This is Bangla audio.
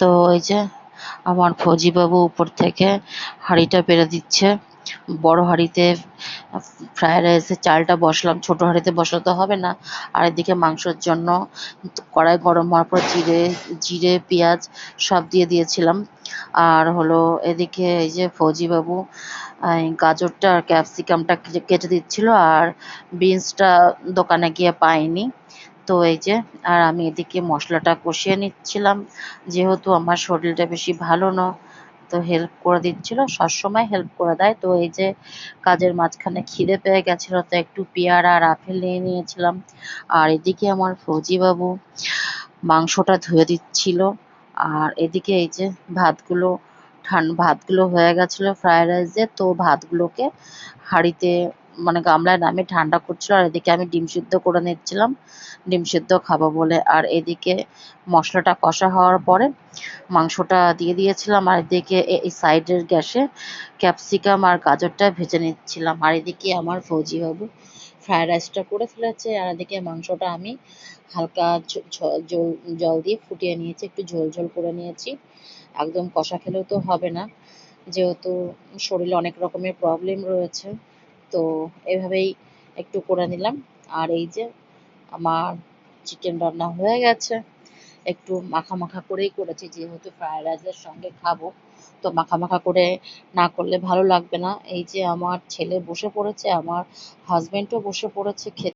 তো ওই যে আমার ফৌজি বাবু উপর থেকে হাঁড়িটা পেরে দিচ্ছে। বড় হাঁড়িতে ফ্রাইড রাইসের চালটা বসলাম, ছোট হাঁড়িতে বসাতে হবে না। আর এদিকে মাংসের জন্য কড়াই গরম হওয়ার পর জিরে জিরে, পেঁয়াজ সব দিয়ে দিয়েছিলাম। আর হলো এদিকে এই যে ফৌজি বাবু গাজরটা আর ক্যাপসিকামটা কেটে দিচ্ছিল আর বিনসটা দোকানে গিয়ে পাইনি। তো এই যে, আর আমি এদিকে মশলাটা কষিয়ে নিচ্ছিলাম। যেহেতু আমার শরীরটা বেশি ভালো না, তো হেল্প করে দিচ্ছিল। সবসময় হেল্প করে দেয়। তো এই যে কাজের মাঝখানে খিদে পেয়ে গেছিল, তো একটু পেয়ারা আর আপেল নিয়ে নিয়েছিলাম। আর এদিকে আমার ফৌজি বাবু মাংসটা ধুয়ে দিচ্ছিল। আর এদিকে এই যে ভাতগুলো, ঠান, ভাতগুলো হয়ে গেছিল ফ্রায়েড রাইসে। তো ভাতগুলোকে হাঁড়িতে মানে গামলায় নামিয়ে ঠান্ডা করছিল, আর এদিকে আমি ডিম সিদ্ধ করে নিচ্ছিলাম। ডিম সিদ্ধ খাব বলে, আর এদিকে মশলাটা কষা হওয়ার পরে মাংসটা দিয়ে দিয়েছিলাম, আর এদিকে এই সাইডের গ্যাসে ক্যাপসিকাম আর গাজরটা ভেজে নিচ্ছিলাম। আর এদিকে আমার ফৌজি বাবু ফ্রায়েড রাইসটা করে ফেলেছে, আর এদিকে মাংসটা আমি হালকা জল দিয়ে ফুটিয়ে নিয়েছি, একটু ঝোল ঝোল করে নিয়েছি। একদম কষা খেলেও তো হবে না, যেহেতু শরীরে অনেক রকমের প্রবলেম রয়েছে। তো এভাবেই একটু করে নিলাম। আর এই যে আমার চিকেন রান্না হয়ে গেছে। একটু মাখা মাখা করেই করেছি, যেহেতু ফ্রায়েড রাইসের সঙ্গে খাব। তো মাখা মাখা করে না করলে ভালো লাগবে না। এই যে আমার ছেলে বসে পড়েছে, আমার হাজবেন্ডও বসে পড়েছে খেতে।